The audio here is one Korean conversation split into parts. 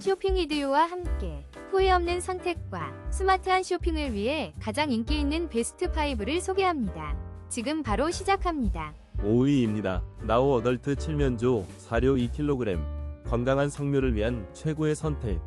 쇼핑 리드요와 함께 후회 없는 선택과 스마트한 쇼핑을 위해 가장 인기 있는 베스트 5를 소개합니다. 지금 바로 시작합니다. 5위입니다. 나우 어덜트 칠면조 사료 2kg 건강한 성묘를 위한 최고의 선택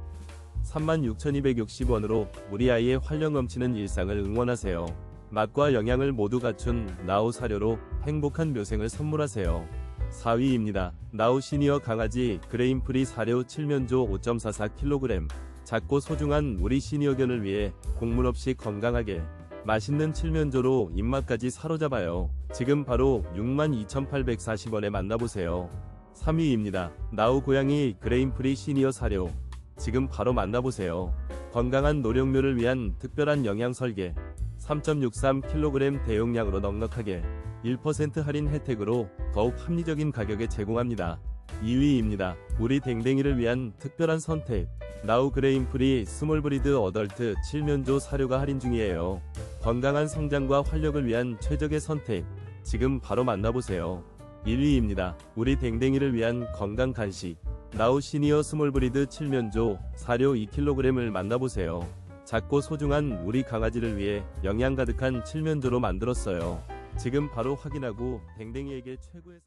36,260원으로 우리 아이의 활력 넘치는 일상을 응원하세요. 맛과 영양을 모두 갖춘 나우 사료로 행복한 묘생을 선물하세요. 4위입니다. 나우 시니어 강아지 그레인프리 사료 칠면조 5.44kg 작고 소중한 우리 시니어견을 위해 곡물 없이 건강하게 맛있는 칠면조로 입맛까지 사로잡아요. 지금 바로 62,840원에 만나보세요. 3위입니다. 나우 고양이 그레인프리 시니어 사료. 지금 바로 만나보세요. 건강한 노령묘를 위한 특별한 영양 설계. 3.63kg 대용량으로 넉넉하게 1% 할인 혜택으로 더욱 합리적인 가격에 제공합니다. 2위입니다. 우리 댕댕이를 위한 특별한 선택. 나우 그레인 프리 스몰 브리드 어덜트 칠면조 사료가 할인 중이에요. 건강한 성장과 활력을 위한 최적의 선택. 지금 바로 만나보세요. 1위입니다. 우리 댕댕이를 위한 건강 간식. 나우 시니어 스몰 브리드 칠면조 사료 2kg을 만나보세요. 작고 소중한 우리 강아지를 위해 영양 가득한 칠면조로 만들었어요. 지금 바로 확인하고 댕댕이에게 최고의